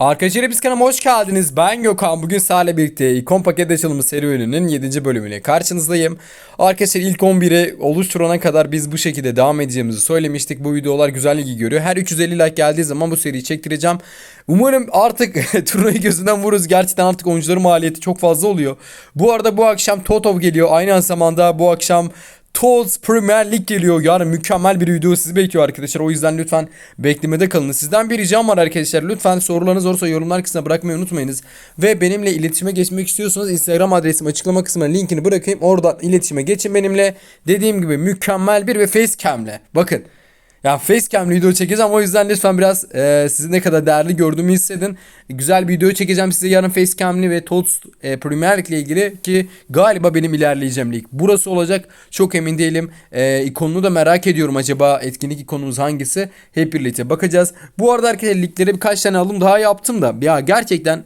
Arkadaşlar hepiniz kanalıma hoş geldiniz. Ben Gökhan. Bugün sizlerle birlikte ikon paket açılımı serüveninin 7. bölümüyle karşınızdayım. Arkadaşlar ilk 11'i oluşturana kadar biz bu şekilde devam edeceğimizi söylemiştik. Bu videolar güzel ilgi görüyor. Her 350 like geldiği zaman bu seriyi çektireceğim. Umarım artık turnayı gözünden vururuz. Gerçekten artık oyuncuların maliyeti çok fazla oluyor. Bu arada bu akşam Totov geliyor. Aynı zamanda bu akşam Toz Premier Lig geliyor. Yarın mükemmel bir video sizi bekliyor arkadaşlar. O yüzden lütfen beklemede kalın. Sizden bir ricam var arkadaşlar. Lütfen sorularınız olursa yorumlar kısmına bırakmayı unutmayınız. Ve benimle iletişime geçmek istiyorsanız Instagram adresim açıklama kısmına linkini bırakayım. Oradan iletişime geçin benimle. Dediğim gibi mükemmel bir ve facecam'le. Bakın. Ya facecam video çekeceğim o yüzden lütfen biraz e, sizi ne kadar değerli gördüğümü hissedin. Güzel bir video çekeceğim size yarın facecam'li ve TOTS e, Premier League ile ilgili ki galiba benim ilerleyeceğim lig. Burası olacak çok emin değilim. E, ikonunu da merak ediyorum acaba etkinlik ikonumuz hangisi? Hep birlikte bakacağız. Bu arada arkadaşlar ligleri birkaç tane alım daha yaptım da ya gerçekten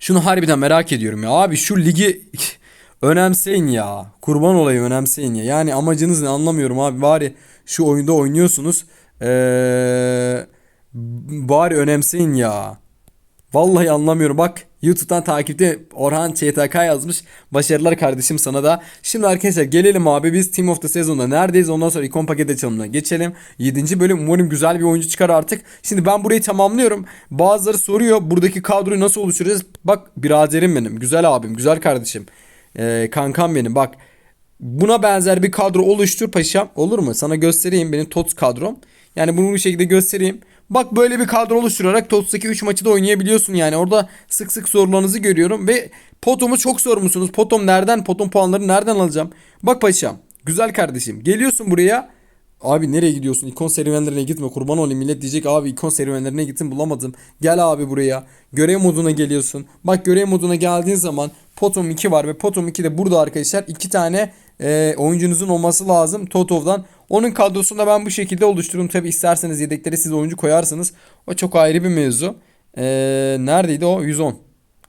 şunu harbiden merak ediyorum ya abi şu ligi önemseyin ya. Kurban olayım önemseyin ya. Yani amacınız ne anlamıyorum abi. Bari şu oyunda oynuyorsunuz. Ee, bari önemseyin ya. Vallahi anlamıyorum. Bak YouTube'dan takipte Orhan ÇTK yazmış. Başarılar kardeşim sana da. Şimdi arkadaşlar gelelim abi biz Team of the Season'da neredeyiz? Ondan sonra ikon paket açılımına geçelim. 7. bölüm umarım güzel bir oyuncu çıkar artık. Şimdi ben burayı tamamlıyorum. Bazıları soruyor buradaki kadroyu nasıl oluşturacağız? Bak biraderim benim. Güzel abim. Güzel kardeşim. Ee, kankam benim. Bak buna benzer bir kadro oluştur paşam. Olur mu? Sana göstereyim benim TOTS kadrom. Yani bunu bu şekilde göstereyim. Bak böyle bir kadro oluşturarak TOTS'taki 3 maçı da oynayabiliyorsun yani. Orada sık sık sorularınızı görüyorum ve potomu çok sormuşsunuz. Potom nereden? Potom puanları nereden alacağım? Bak paşam. Güzel kardeşim. Geliyorsun buraya. Abi nereye gidiyorsun? İkon serüvenlerine gitme. Kurban olayım millet diyecek abi ikon serüvenlerine gittim bulamadım. Gel abi buraya. Görev moduna geliyorsun. Bak görev moduna geldiğin zaman Potom 2 var ve Potom 2 de burada arkadaşlar. iki tane e, oyuncunuzun olması lazım Totov'dan. Onun kadrosunu da ben bu şekilde oluştururum. Tabi isterseniz yedekleri siz oyuncu koyarsınız. O çok ayrı bir mevzu. E, neredeydi o? 110.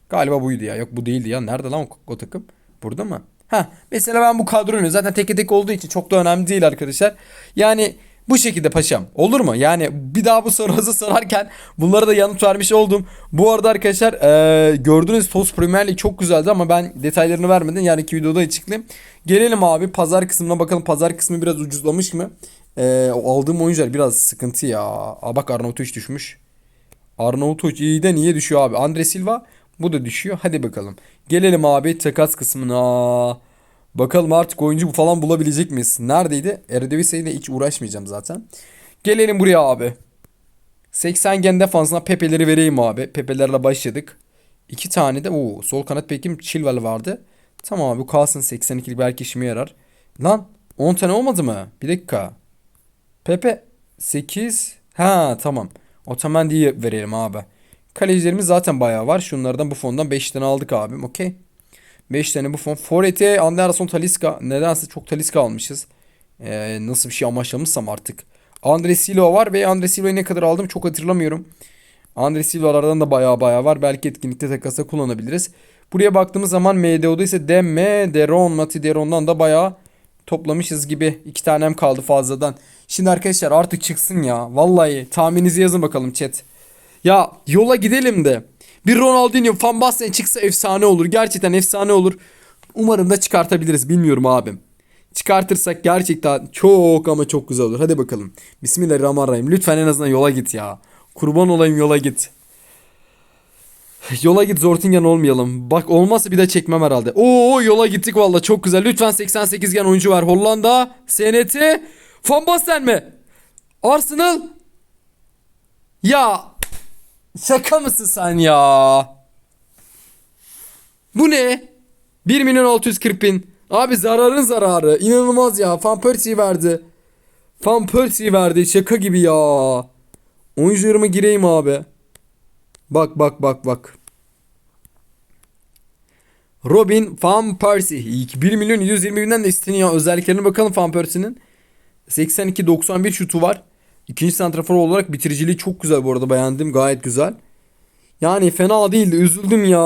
Galiba buydu ya. Yok bu değildi ya. Nerede lan o, o takım? Burada mı? Ha mesela ben bu kadroyu zaten tek tek olduğu için çok da önemli değil arkadaşlar. Yani bu şekilde paşam. Olur mu? Yani bir daha bu sorunuzu sorarken bunlara da yanıt vermiş oldum. Bu arada arkadaşlar ee, gördüğünüz Toz Premier League çok güzeldi ama ben detaylarını vermedim. Yani iki videoda açıklayayım. Gelelim abi pazar kısmına bakalım. Pazar kısmı biraz ucuzlamış mı? E, aldığım oyuncular biraz sıkıntı ya. Aa, bak Arnautovic düşmüş. Arnautovic iyiden iyiye düşüyor abi. Andre Silva bu da düşüyor. Hadi bakalım. Gelelim abi takas kısmına. Bakalım artık oyuncu falan bulabilecek miyiz? Neredeydi? Eredivisie ile hiç uğraşmayacağım zaten. Gelelim buraya abi. 80 gen defansına Pepe'leri vereyim abi. Pepe'lerle başladık. İki tane de o sol kanat bekim Chilwell vardı. Tamam abi bu kalsın 82'lik belki işime yarar. Lan 10 tane olmadı mı? Bir dakika. Pepe 8. Ha tamam. Otamendi'yi verelim abi. Kalecilerimiz zaten bayağı var. Şunlardan bu fondan 5 tane aldık abim. Okey. 5 tane bu fon. Forvet'e Anderson Taliska. Nedense çok Taliska almışız. Ee, nasıl bir şey amaçlamışsam artık. Andre Silva var ve Andre Silva'yı ne kadar aldım çok hatırlamıyorum. Andre Silva'lardan da bayağı bayağı var. Belki etkinlikte takasa kullanabiliriz. Buraya baktığımız zaman MDO'da ise Demme, Deron, Mati Deron'dan da bayağı toplamışız gibi. iki tanem kaldı fazladan. Şimdi arkadaşlar artık çıksın ya. Vallahi tahmininizi yazın bakalım chat. Ya yola gidelim de. Bir Ronaldinho, Van Basten çıksa efsane olur. Gerçekten efsane olur. Umarım da çıkartabiliriz. Bilmiyorum abim. Çıkartırsak gerçekten çok ama çok güzel olur. Hadi bakalım. Bismillahirrahmanirrahim. Lütfen en azından yola git ya. Kurban olayım yola git. Yola git Zortingen olmayalım. Bak olmazsa bir de çekmem herhalde. Oo yola gittik valla çok güzel. Lütfen 88 gen oyuncu var. Hollanda, SNT, Van Basten mi? Arsenal. Ya şaka mısın sen ya? Bu ne? 1 milyon 640 bin. Abi zararın zararı. İnanılmaz ya. Van Persie'yi verdi. Van Persie'yi verdi. Şaka gibi ya. Oyuncularıma gireyim abi. Bak bak bak bak. Robin Van Persie. 1 milyon 120 binden de isteniyor. Özelliklerine bakalım Van Persie'nin. 82-91 şutu var. İkinci santrafor olarak bitiriciliği çok güzel bu arada beğendim. Gayet güzel. Yani fena değildi. Üzüldüm ya.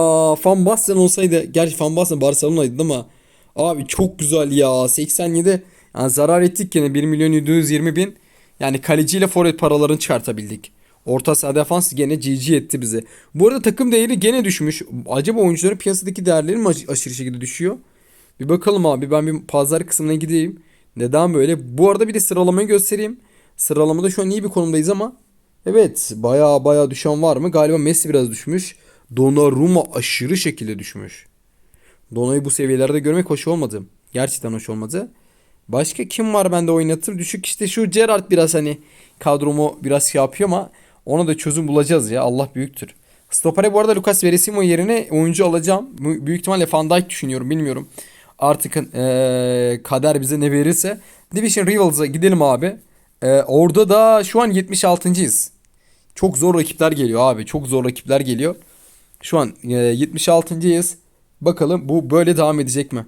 Van Basten olsaydı. Gerçi Van Basten Barcelona'ydı ama. Abi çok güzel ya. 87. Yani zarar ettik yine. 1 milyon 720 bin. Yani kaleciyle forvet paralarını çıkartabildik. Orta saha defans gene GG etti bizi. Bu arada takım değeri gene düşmüş. Acaba oyuncuların piyasadaki değerleri mi aş- aşırı şekilde düşüyor? Bir bakalım abi ben bir pazar kısmına gideyim. Neden böyle? Bu arada bir de sıralamayı göstereyim. Sıralamada şu an iyi bir konumdayız ama evet baya baya düşen var mı? Galiba Messi biraz düşmüş. Donnarumma aşırı şekilde düşmüş. Dona'yı bu seviyelerde görmek hoş olmadı. Gerçekten hoş olmadı. Başka kim var bende oynatır? Düşük işte şu Gerrard biraz hani kadromu biraz şey yapıyor ama ona da çözüm bulacağız ya. Allah büyüktür. Stopper'e bu arada Lucas Veresimo yerine oyuncu alacağım. Büyük ihtimalle Van Dijk düşünüyorum bilmiyorum. Artık eee, kader bize ne verirse. Division Rivals'a gidelim abi. Eee, orada da şu an 76.yiz. Çok zor rakipler geliyor abi. Çok zor rakipler geliyor. Şu an eee, 76.yiz. Bakalım bu böyle devam edecek mi?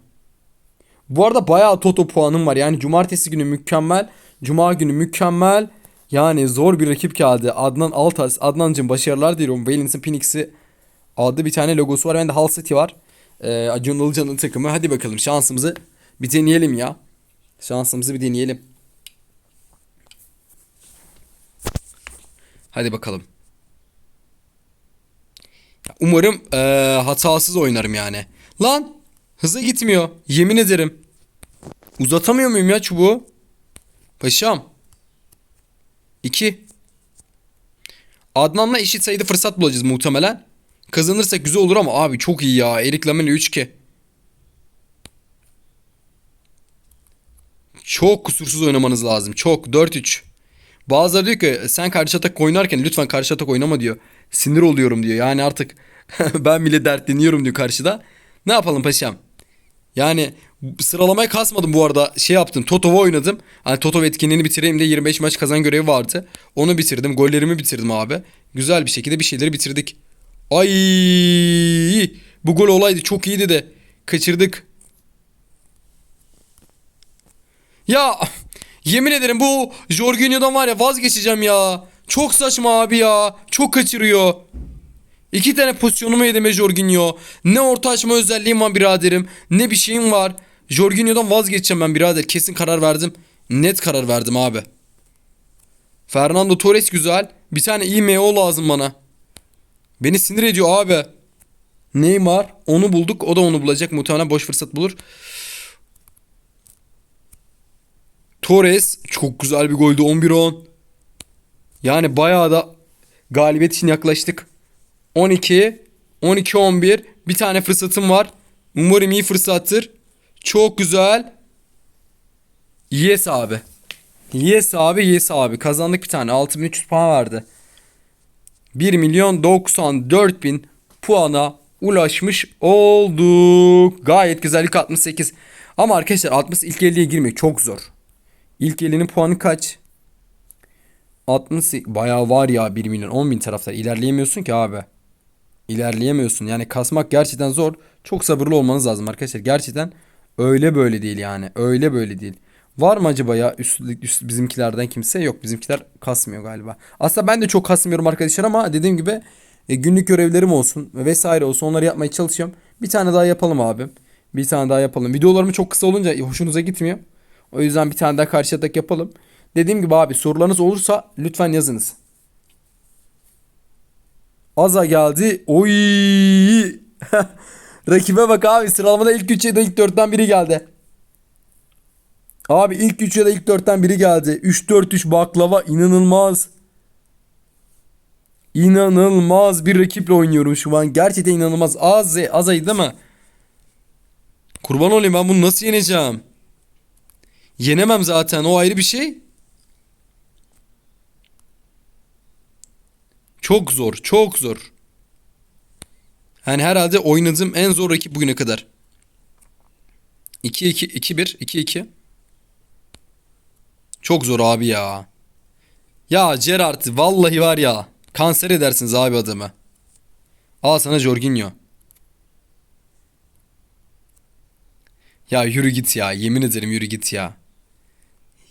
Bu arada bayağı Toto puanım var. Yani cumartesi günü mükemmel. Cuma günü mükemmel. Yani zor bir rakip geldi. Adnan Altas. Adnancığım başarılar diliyorum. Valiance'ın Phoenix'i adlı bir tane logosu var. Bende Hull City var. Ee, Acun Ilıcalı'nın takımı. Hadi bakalım şansımızı bir deneyelim ya. Şansımızı bir deneyelim. Hadi bakalım. Umarım eee, hatasız oynarım yani. Lan hıza gitmiyor. Yemin ederim. Uzatamıyor muyum ya çubuğu? Paşam. 2. Adnan'la eşit sayıda fırsat bulacağız muhtemelen. Kazanırsak güzel olur ama abi çok iyi ya. Erik Lamela 3-2. Çok kusursuz oynamanız lazım. Çok. 4-3. Bazıları diyor ki sen karşı atak oynarken lütfen karşı atak oynama diyor. Sinir oluyorum diyor. Yani artık ben bile dertleniyorum diyor karşıda. Ne yapalım paşam? Yani sıralamayı kasmadım bu arada. Şey yaptım. Toto'yu oynadım. Hani Toto etkinliğini bitireyim de 25 maç kazan görevi vardı. Onu bitirdim. Gollerimi bitirdim abi. Güzel bir şekilde bir şeyleri bitirdik. Ay! Bu gol olaydı. Çok iyiydi de. Kaçırdık. Ya yemin ederim bu Jorginho'dan var ya vazgeçeceğim ya. Çok saçma abi ya. Çok kaçırıyor. İki tane pozisyonumu yedeme Jorginho. Ne orta açma özelliğim var biraderim. Ne bir şeyim var. Jorginho'dan vazgeçeceğim ben birader. Kesin karar verdim. Net karar verdim abi. Fernando Torres güzel. Bir tane iyi MO lazım bana. Beni sinir ediyor abi. Neymar onu bulduk. O da onu bulacak. Muhtemelen boş fırsat bulur. Torres çok güzel bir goldü 11-10. Yani bayağı da galibiyet için yaklaştık. 12 12-11 bir tane fırsatım var. Umarım iyi fırsattır. Çok güzel. Yes abi. Yes abi yes abi. Kazandık bir tane. 6300 puan verdi. 1 milyon 94 bin puana ulaşmış olduk. Gayet güzel ilk 68. Ama arkadaşlar 60 ilk 50'ye girmek çok zor. İlk 50'nin puanı kaç? 60 bayağı var ya 1 milyon 10 bin taraftar. İlerleyemiyorsun ki abi. İlerleyemiyorsun. Yani kasmak gerçekten zor. Çok sabırlı olmanız lazım arkadaşlar. Gerçekten öyle böyle değil yani. Öyle böyle değil. Var mı acaba ya üst, üst bizimkilerden kimse? Yok bizimkiler kasmıyor galiba. Aslında ben de çok kasmıyorum arkadaşlar ama dediğim gibi e, günlük görevlerim olsun vesaire olsun onları yapmaya çalışıyorum. Bir tane daha yapalım abi. Bir tane daha yapalım. Videolarım çok kısa olunca hoşunuza gitmiyor. O yüzden bir tane daha karşı atak yapalım. Dediğim gibi abi sorularınız olursa lütfen yazınız. Aza geldi. Oy! Rakibe bak abi sıralamada ilk 3 ya da ilk 4'ten biri geldi. Abi ilk 3 ya da ilk 4'ten biri geldi. 3-4-3 baklava inanılmaz. İnanılmaz bir rakiple oynuyorum şu an. Gerçekten inanılmaz. Az Azay değil mi? Kurban olayım ben bunu nasıl yeneceğim? Yenemem zaten o ayrı bir şey. Çok zor, çok zor. Yani herhalde oynadığım en zor rakip bugüne kadar. 2-2, 2-1, 2-2. Çok zor abi ya. Ya Gerrard vallahi var ya. Kanser edersiniz abi adamı. Al sana Jorginho. Ya yürü git ya. Yemin ederim yürü git ya.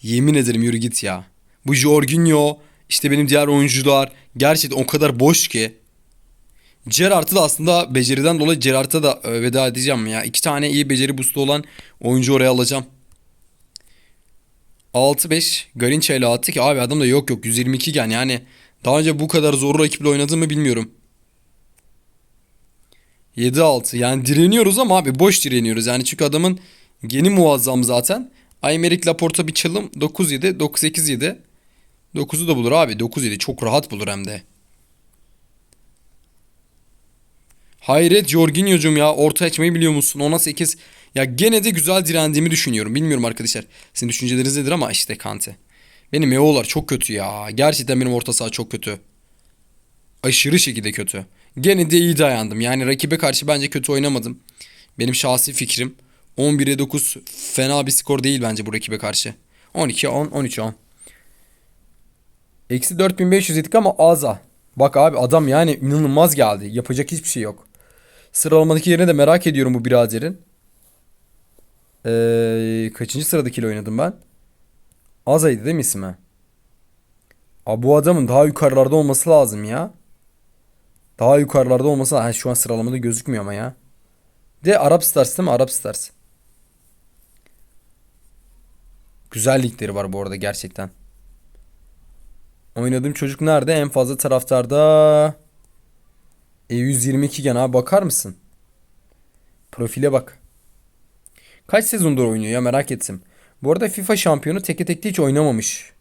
Yemin ederim yürü git ya. Bu Jorginho işte benim diğer oyuncular gerçekten o kadar boş ki. Gerrard'ı da aslında beceriden dolayı Gerrard'a da e, veda edeceğim ya. İki tane iyi beceri boost'u olan oyuncu oraya alacağım. 6-5 Garinça ile attı ki abi adam da yok yok 122 gen yani Daha önce bu kadar zor rakiple oynadığımı bilmiyorum. 7-6 yani direniyoruz ama abi boş direniyoruz. Yani çünkü adamın geni muazzam zaten. Aymeric Laporta bir çalım 9-7 9-8-7. 9'u da bulur abi 9-7 çok rahat bulur hem de. Hayret Jorginho'cum ya orta açmayı biliyor musun? Ona 8. Ya gene de güzel direndiğimi düşünüyorum. Bilmiyorum arkadaşlar. Sizin düşünceleriniz nedir ama işte Kante. Benim EO'lar çok kötü ya. Gerçekten benim orta saha çok kötü. Aşırı şekilde kötü. Gene de iyi dayandım. Yani rakibe karşı bence kötü oynamadım. Benim şahsi fikrim. 11'e 9 fena bir skor değil bence bu rakibe karşı. 12 10 13 10. Eksi 4500 yedik ama aza. Bak abi adam yani inanılmaz geldi. Yapacak hiçbir şey yok. Sıralamadaki yerini de merak ediyorum bu biraderin. Ee, kaçıncı sıradakiyle oynadım ben? Aza'ydı değil mi ismi? Abi bu adamın daha yukarılarda olması lazım ya. Daha yukarılarda olması lazım. Ha, şu an sıralamada gözükmüyor ama ya. De Arap Stars değil mi? Arap Stars. Güzel ligleri var bu arada gerçekten. Oynadığım çocuk nerede? En fazla taraftarda e, 122 gen abi bakar mısın? Profile bak. Kaç sezondur oynuyor ya merak ettim. Bu arada FIFA şampiyonu teke tekli hiç oynamamış.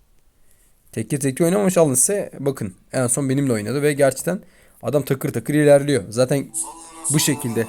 Tekke tekli oynamamış alınsa bakın en son benimle oynadı ve gerçekten adam takır takır ilerliyor. Zaten bu şekilde